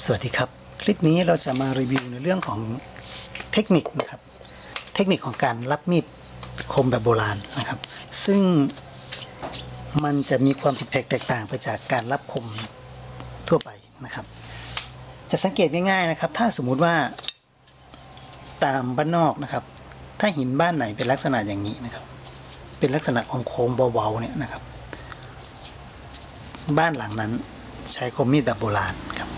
สวัสดีครับ คลิปนี้เราจะมารีวิวในเรื่องของเทคนิคนะครับ เทคนิคของการรับมีดคมแบบโบราณนะครับ ซึ่งมันจะมีความผิดแผกแตกต่างไปจากการรับคมทั่วไปนะครับ จะสังเกตง่ายๆนะครับ ถ้าสมมุติว่าตามบ้านนอกนะครับ ถ้าหินบ้านไหนเป็นลักษณะอย่างนี้นะครับ เป็นลักษณะของโค้งเบาๆเนี่ยนะครับ บ้านหลังนั้นใช้คมมีดแบบโบราณครับ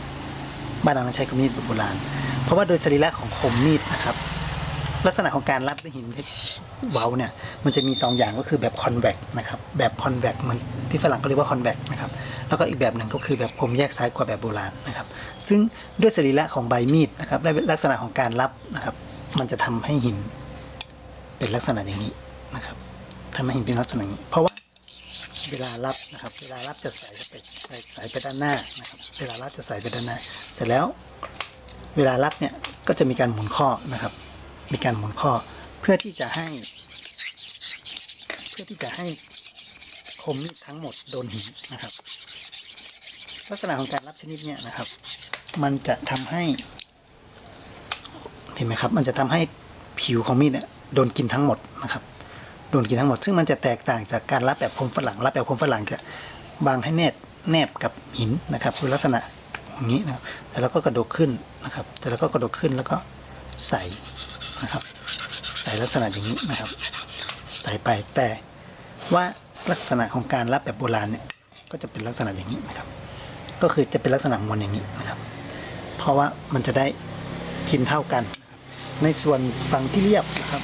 บ้านหลังนั้นใช้คมมีดโบราณ เพราะว่าโดยสรีระของคมมีดนะครับ ลักษณะของการรับด้วยหินที่เว้าเนี่ยมันจะมีสองอย่างก็คือแบบคอนแวคนะครับแบบคอนแวคมันที่ฝรั่งก็เรียกว่าคอนแวคนะครับแล้วก็อีกแบบหนึ่งก็คือแบบคมแยกซ้ายขวาแบบโบราณนะครับ ซึ่งด้วยสรีระของใบมีดนะครับและลักษณะของการรับนะครับ มันจะทำให้หินเป็นลักษณะอย่างนี้นะครับทำให้หินเป็นลักษณะนี้เพราะว่า เวลารับนะครับ เวลารับจะใส่ไปใส่ใส่ไปด้านหน้านะครับ เวลารับจะใส่ไปด้านหน้า เสร็จแล้ว เวลารับเนี่ยก็จะมีการหมุนข้อนะครับ มีการหมุนข้อเพื่อที่จะให้ เพื่อที่จะให้คมมีดทั้งหมดโดนหินนะครับ ลักษณะของการรับชนิดเนี้ยนะครับ มันจะทำให้เห็นไหมครับ มันจะทำให้ผิวของมีดเนี่ยโดนกินทั้งหมดนะครับ โดนกินทั้งหมด ซึ่งมันจะแตกต่างจากการรับแบบคมฝรั่งรับแบบคมฝรั่งจะบางให้แนบแนบกับหินนะครับคือลักษณะอย่างนี้นะครับแต่เราก็กระดกขึ้นนะครับ แต่เราก็กระดกขึ้นแล้วก็ใส่นะครับ ใส่ลักษณะอย่างนี้นะครับ ใส่ไปแต่ว่าลักษณะของการรับแบบโบราณเนี่ยก็จะเป็นลักษณะอย่างนี้นะครับ ก็คือจะเป็นลักษณะมวนอย่างนี้นะครับ เพราะว่ามันจะได้กินเท่ากัน ในส่วนฝั่งที่เรียบนะครับ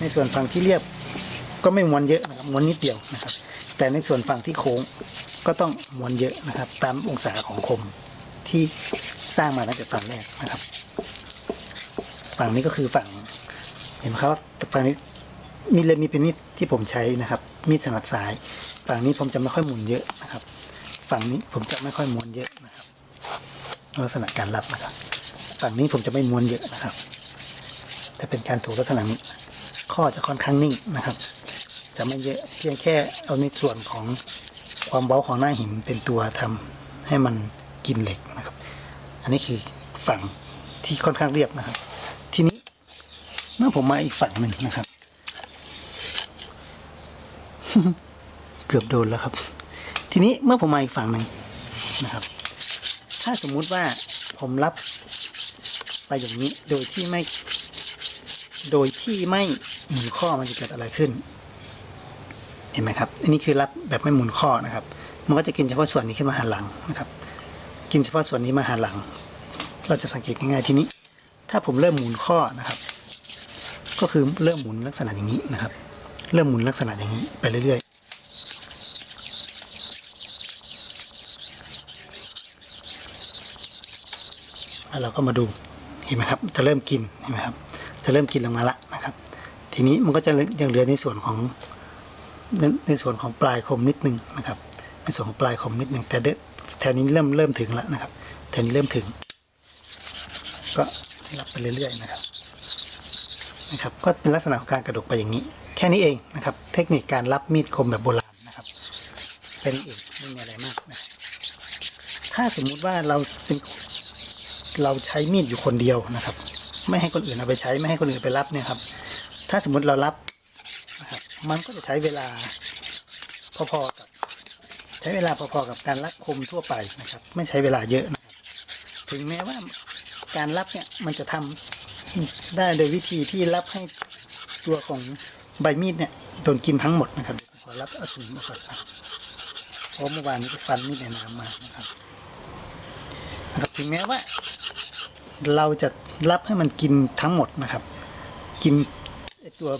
ในส่วนฝั่งที่เรียบก็ไม่มวนเยอะนะครับมวนนิดเดียวนะครับ แต่ในส่วนฝั่งที่โค้งก็ต้องมวนเยอะนะครับ ตามองศาของคมที่สร้างมาตั้งแต่ตอนแรกนะครับ ฝั่งนี้ก็คือฝั่งเห็นไหมครับว่าฝั่งนี้มีดเล่มนี้เป็นมีดที่ผมใช้นะครับ มีดถนัดซ้าย ฝั่งนี้ผมจะไม่ค่อยหมุนเยอะนะครับ ฝั่งนี้ผมจะไม่ค่อยม้วนเยอะนะครับลักษณะการรับนะครับ ฝั่งนี้ผมจะไม่ม้วนเยอะนะครับ แต่เป็นการถูลักษณะนี้ ข้อจะค่อนข้างนิ่งนะครับ จะไม่เยอะเพียงแค่เอาในส่วนของความเบาของหน้าหินเป็นตัวทำให้มันกินเหล็กนะครับ อันนี้คือฝั่งที่ค่อนข้างเรียบนะครับ ทีนี้เมื่อผมมาอีกฝั่งหนึ่งนะครับ เกือบโดนแล้วครับ ทีนี้เมื่อผมมาอีกฝั่งหนึ่งนะครับ ถ้าสมมุติว่าผมรับไปอย่างนี้โดยที่ไม่ โดยที่ไม่หมุนข้อมันจะเกิดอะไรขึ้น เห็นไหมครับ อันนี้คือรับแบบไม่หมุนข้อนะครับ มันก็จะกินเฉพาะส่วนนี้ขึ้นมาหาหลังนะครับ กินเฉพาะส่วนนี้มาหาหลัง เราจะสังเกตง่ายๆทีนี้ ถ้าผมเริ่มหมุนข้อนะครับ ก็คือเริ่มหมุนลักษณะอย่างนี้นะครับ เริ่มหมุนลักษณะอย่างนี้ไปเรื่อยๆแล้วเราก็มาดูเห็นไหมครับ จะเริ่มกินเห็นไหมครับ จะเริ่มกินลงมาละนะครับ ทีนี้มันก็จะยังเหลือในส่วนของในส่วนของปลายคมนิดนึงนะครับ ในส่วนของปลายคมนิดนึงแต่เดแถวนี้เริ่มเริ่มถึงแล้วนะครับแถวนี้เริ่มถึง ก็รับไปเรื่อยๆนะครับนะครับ ก็เป็นลักษณะของการกระดกไปอย่างนี้ แค่นี้เองนะครับ เทคนิคการรับมีดคมแบบโบราณนะครับ เป็นเองไม่มีอะไรมากนะถ้าสมมุติว่าเราเป็นเราใช้มีดอยู่คนเดียวนะครับ ไม่ให้คนอื่นเอาไปใช้ไม่ให้คนอื่นไปรับเนี่ยครับ ถ้าสมมุติเรารับนะครับมันก็จะใช้เวลาพอๆกับใช้เวลาพอๆกับการรับคมทั่วไปนะครับ ไม่ใช้เวลาเยอะนะครับถึงแม้ว่าการรับเนี่ยมันจะทำได้โดยวิธีที่รับให้ตัวของใบมีดเนี่ยโดนกินทั้งหมดนะครับขอรับอาถุงมาก่อนครับเพราะเมื่อวานนี้ไปฟันมีดในน้ำมานะครับนะครับ ถึงแม้ว่า เราจะรับให้มันกินทั้งหมดนะครับ กินตัว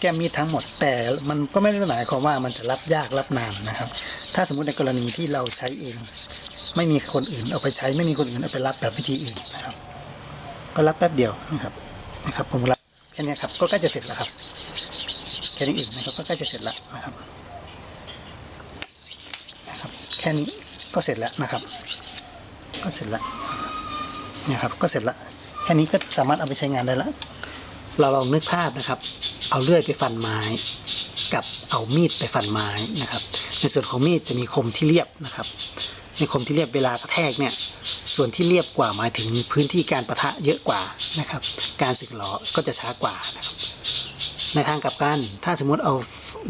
แก้มมีดทั้งหมด แต่มันก็ไม่ได้หมายความว่ามันจะรับยากรับนานนะครับ ถ้าสมมุติในกรณีที่เราใช้เอง ไม่มีคนอื่นเอาไปใช้ไม่มีคนอื่นเอาไปรับแบบวิธีอื่นนะครับ ก็รับแป๊บเดียวนะครับนะครับ ผมรับแค่นี้ครับก็ใกล้จะเสร็จแล้วครับแค่นี้เองนะครับก็ใกล้จะเสร็จแล้วนะครับนะครับ แค่นี้ก็เสร็จแล้วนะครับ ก็เสร็จแล้ว นี่ยครับก็เสร็จล้วแค่นี้ก็สามารถเอาไปใช้งานได้ล้วเราลองนึกภาพนะครับ เอาเลื่อยไปฟันไม้ กับเอามีดไปฟันไม้นะครับ ในส่วนของมีดจะมีคมที่เรียบนะครับในในคมที่เรียบเวลากระแทกเนี่ยส่วนที่เรียบกว่าหมายถึงพื้นที่การประทะเยอะกว่านะครับ การสึกหลอก็จะช้ากว่านะครับในทางกลับกัน ถ้าสมมติเอา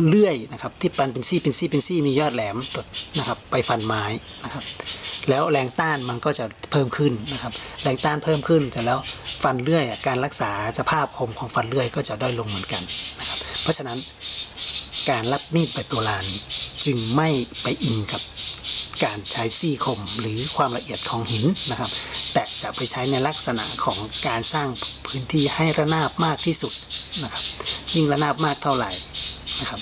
เลื่อยนะครับที่ปันเป็นซี่เป็นซี่เป็นซี่มียอดแหลมตดนะครับ ไปฟันไม้นะครับ แล้วแรงต้านมันก็จะเพิ่มขึ้นนะครับแรงต้านเพิ่มขึ้นเสร็จแล้วฟันเลื่อยการรักษาสภาพคมของฟันเลื่อยก็จะด้อยลงเหมือนกันนะครับเพราะฉะนั้นการรับมีดแบบโบราณจึงไม่ไปอิงกับการใช้ซี่คมหรือความละเอียดของหินนะครับ แต่จะไปใช้ในลักษณะของการสร้างพื้นที่ให้ระนาบมากที่สุดนะครับ ยิ่งระนาบมากเท่าไหร่นะครับ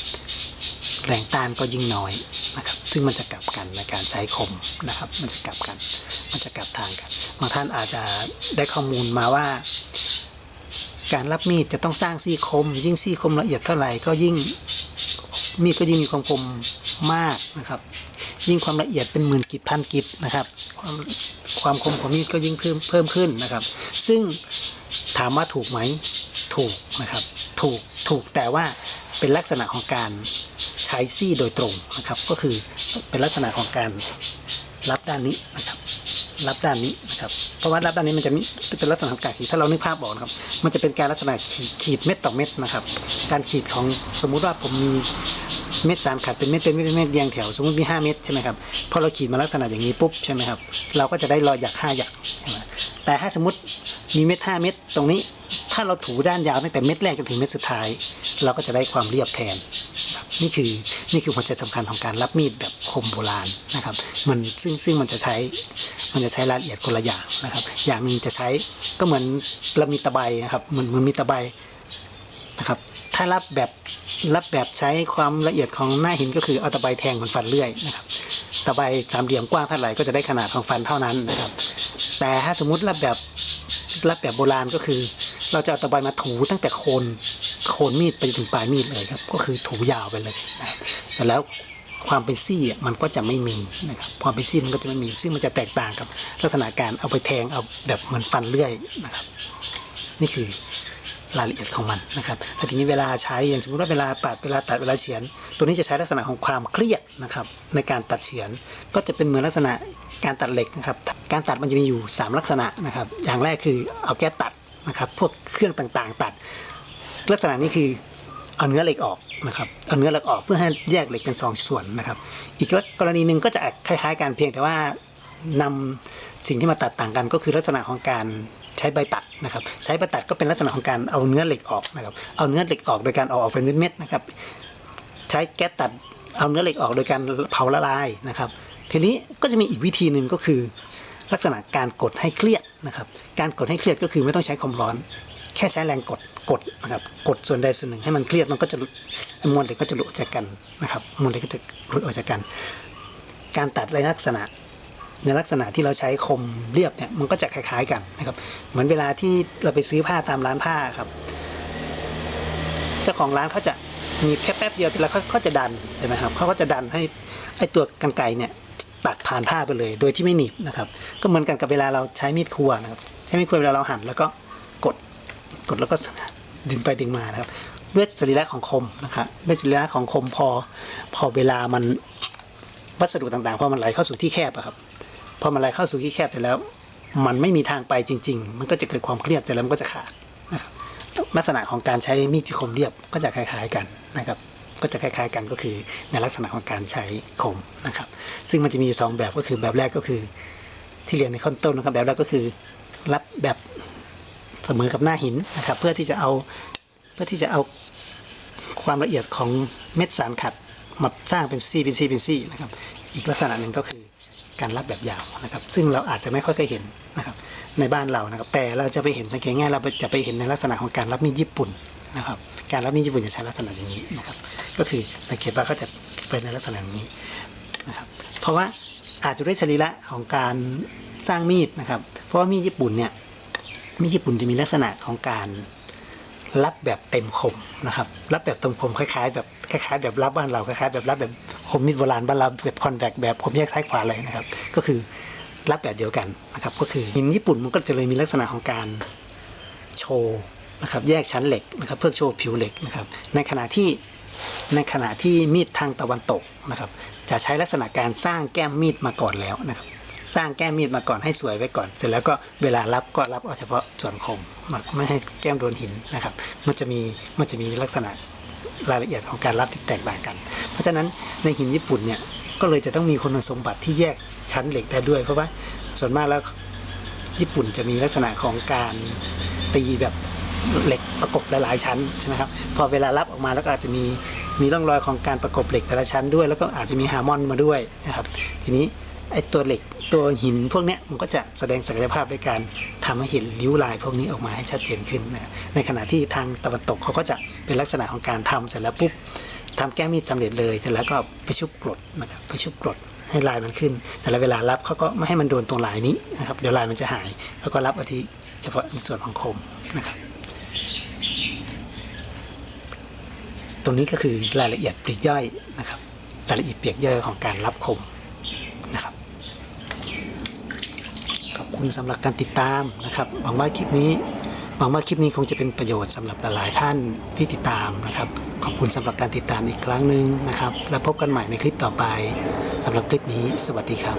แรงต้านก็ยิ่งน้อยนะครับ ซึ่งมันจะกลับกันในการใช้คมนะครับ มันจะกลับกัน มันจะกลับทางกัน บางท่านอาจจะได้ข้อมูลมาว่า การรับมีดจะต้องสร้างซี่คม ยิ่งซี่คมละเอียดเท่าไหร่ก็ยิ่งมีดก็ยิ่งมีความคมมากนะครับ ยิ่งความละเอียดเป็นหมื่นกิจพันกิจนะครับ ความความคมของมีดก็ยิ่งเพิ่มเพิ่มขึ้นนะครับ ซึ่งถามว่าถูกไหมถูกนะครับ ถูกถูกแต่ว่า เป็นลักษณะของการใช้ซี่โดยตรงนะครับ ก็คือเป็นลักษณะของการรับด้านนี้นะครับ รับด้านนี้นะครับเพราะว่ารับด้านนี้มันจะมีเป็นลักษณะของการขีดถ้าเรานึกภาพบอกนะครับ มันจะเป็นการลักษณะขีดขีดเม็ดต่อเม็ดนะครับ การขีดของสมมุติว่าผมมีเม็ดสามขัดเป็นเม็ดเป็นเม็ดเป็นเม็ดเรียงแถวสมมติมีห้าเม็ดใช่ไหมครับพอเราขีดมาลักษณะอย่างนี้ปุ๊บใช่ไหมครับเราก็จะได้รอยหยักห้าหยักใช่ไหมแต่ถ้าสมมติมีเม็ดห้าเม็ดตรงนี้ ถ้าเราถูด้านยาวตั้งแต่เม็ดแรกจนถึงเม็ดสุดท้าย เราก็จะได้ความเรียบแทนครับนี่คือนี่คือหัวใจสำคัญของการรับมีดแบบคมโบราณนะครับ มันซึ่งซึ่งมันจะใช้มันจะใช้รายละเอียดคนละอย่างนะครับ อย่างหนึ่งจะใช้ก็เหมือนเรามีตะไบนะครับเหมือนเหมือนมีตะไบนะครับ ถ้ารับแบบรับแบบใช้ความละเอียดของหน้าหินก็คือเอาตะไบแทงเหมือนฟันเลื่อยนะครับตะไบสามเหลี่ยมกว้างเท่าไหร่ก็จะได้ขนาดของฟันเท่านั้นนะครับ แต่ถ้าสมมติรับแบบรับแบบโบราณก็คือ เราจะเอาตะไบมาถูตั้งแต่โคนโคนมีดไปจนถึงปลายมีดเลยครับ ก็คือถูยาวไปเลยนะครับแต่แล้วความเป็นซี่มันก็จะไม่มีนะครับความเป็นซี่มันก็จะไม่มี ซึ่งมันจะแตกต่างกับลักษณะการเอาไปแทงเอาแบบเหมือนฟันเลื่อยนะครับ นี่คือรายละเอียดของมันนะครับแต่ทีนี้เวลาใช้อย่างสมมติว่าเวลาปัดเวลาตัดเวลาเฉือน ตัวนี้จะใช้ลักษณะของความเครียดนะครับ ในการตัดเฉือนก็จะเป็นเหมือนลักษณะการตัดเหล็กนะครับ การตัดมันจะมีอยู่ 3 ลักษณะนะครับ อย่างแรกคือเอาแก๊สตัด นะครับพวกเครื่องต่างๆ ตัด ลักษณะนี้คือเอาเนื้อเหล็กออกนะครับเอาเนื้อเหล็กออกเพื่อให้แยกเหล็กเป็นสองส่วนนะครับ อีกกรณีหนึ่งก็จะคล้ายๆกันเพียงแต่ว่านำสิ่งที่มาตัดต่างกันก็คือลักษณะของการใช้ใบตัดนะครับ ใช้ใบตัดก็เป็นลักษณะของการเอาเนื้อเหล็กออกนะครับ เอาเนื้อเหล็กออกโดยการเอาออกเป็นเม็ดๆนะครับ ใช้แก๊สตัดเอาเนื้อเหล็กออกโดยการเผาละลายนะครับ ทีนี้ก็จะมีอีกวิธีหนึ่งก็คือ ลักษณะการกดให้เครียดนะครับ การกดให้เครียดก็คือไม่ต้องใช้ความร้อน แค่ใช้แรงกดกดนะครับกดส่วนใดส่วนหนึ่งให้มันเครียดมันก็จะมวลเหล็กก็จะหลุดออกจากกันนะครับมวลเหล็กก็จะหลุดออกจากกัน การตัดในลักษณะในลักษณะที่เราใช้คมเรียบเนี่ยมันก็จะคล้ายๆกันนะครับ เหมือนเวลาที่เราไปซื้อผ้าตามร้านผ้าครับ เจ้าของร้านเขาจะมีแค่แป๊บเดียวแล้วเขาเขาจะดันใช่ไหมครับเขาก็จะดันให้ไอ้ตัวกรรไกเนี่ย ตัดผ่านผ้าไปเลย โดยที่ไม่หนีบนะครับ ก็เหมือนกันกับเวลาเราใช้มีดครัวนะครับ ใช้มีดครัวเวลาเราหั่นแล้วก็กดกดแล้วก็ดึงไปดึงมานะครับด้วยสรีระของคมนะครับด้วยสรีระของคมพอ พอเวลามันวัสดุต่างๆพอมันไหลเข้าสู่ที่แคบอะครับพอมันไหลเข้าสู่ที่แคบเสร็จแล้ว มันไม่มีทางไปจริง ๆ มันก็จะเกิดความเครียดเสร็จแล้วมันก็จะขาดนะครับลักษณะของการใช้มีดที่คมเรียบก็จะคล้าย ๆกันนะครับ ก็จะคล้ายๆกันก็คือในลักษณะของการใช้คมนะครับ ซึ่งมันจะมีอยู่สองแบบก็คือแบบแรกก็คือ ที่เรียนในขั้นต้นนะครับ แบบแรกก็คือรับแบบเสมอกับหน้าหินนะครับ เพื่อที่จะเอาเพื่อที่จะเอาความละเอียดของเม็ดสารขัดมาสร้างเป็นซี่เป็นซี่เป็นซี่นะครับ อีกลักษณะหนึ่งก็คือการรับแบบยาวนะครับ ซึ่งเราอาจจะไม่ค่อยเคยเห็นนะครับในบ้านเรานะครับ แต่เราจะไปเห็นสังเกตง่ายเราจะไปเห็นในลักษณะของการรับมีดญี่ปุ่น นะครับ การรับมีดญี่ปุ่นจะใช้ลักษณะอย่างนี้นะครับ ก็คือสังเกตว่าเขาจะเป็นในลักษณะนี้นะครับ เพราะว่าอาจจะด้วยสรีระของการสร้างมีดนะครับ เพราะว่ามีดญี่ปุ่นเนี่ยมีดญี่ปุ่นจะมีลักษณะของการรับแบบเต็มคมนะครับ รับแบบเต็มคมคล้ายๆแบบคล้ายๆแบบรับบ้านเราคล้ายๆแบบรับแบบคมมีดโบราณบ้านเราแบบคอนแวกแบบคมแยกซ้ายขวาเลยนะครับ ก็คือรับแบบเดียวกันนะครับ ก็คือหินญี่ปุ่นมันก็จะเลยมีลักษณะของการโชว์ นะครับแยกชั้นเหล็กนะครับเพื่อโชว์ผิวเหล็กนะครับ ในขณะที่ในขณะที่มีดทางตะวันตกนะครับ จะใช้ลักษณะการสร้างแก้มมีดมาก่อนแล้วนะครับ สร้างแก้มมีดมาก่อนให้สวยไว้ก่อน เสร็จแล้วก็เวลารับก็รับเอาเฉพาะส่วนคมไม่ให้แก้มโดนหินนะครับ มันจะมีมันจะมีลักษณะรายละเอียดของการรับที่แตกต่างกัน เพราะฉะนั้นในหินญี่ปุ่นเนี่ยก็เลยจะต้องมีคุณสมบัติที่แยกชั้นเหล็กได้ด้วย เพราะว่าส่วนมากแล้วญี่ปุ่นจะมีลักษณะของการตีแบบ เหล็กประกบหลายๆชั้นใช่ไหมครับพอเวลารับออกมาแล้วก็อาจจะมีมีร่องรอยของการประกบเหล็กแต่ละชั้นด้วย แล้วก็อาจจะมีฮาร์มอนมาด้วยนะครับทีนี้ไอ้ตัวเหล็กตัวหินพวกนี้มันก็จะแสดงศักยภาพในการทำให้เห็นริ้วลายพวกนี้ออกมาให้ชัดเจนขึ้นนะในขณะที่ทางตะวันตกเขาก็จะเป็นลักษณะของการทำเสร็จแล้วปุ๊บทำแก้มีดสำเร็จเลยเสร็จแล้วก็ไปชุบกรดนะครับไปชุบกรดให้ลายมันขึ้น แต่ละเวลารับเขาก็ไม่ให้มันโดนตรงลายนี้นะครับเดี๋ยวลายมันจะหาย แล้วก็รับอาที่เฉพาะในส่วนของคมนะครับ ตรงนี้ก็คือรายละเอียดปลีกย่อยนะครับ รายละเอียดเปลียกย่อยของการรับคมนะครับ ขอบคุณสำหรับการติดตามนะครับ หวังว่าคลิปนี้หวังว่าคลิปนี้คงจะเป็นประโยชน์สำหรับหลายๆท่านที่ติดตามนะครับ ขอบคุณสำหรับการติดตามอีกครั้งหนึ่งนะครับ แล้วพบกันใหม่ในคลิปต่อไปสำหรับคลิปนี้ สวัสดีครับ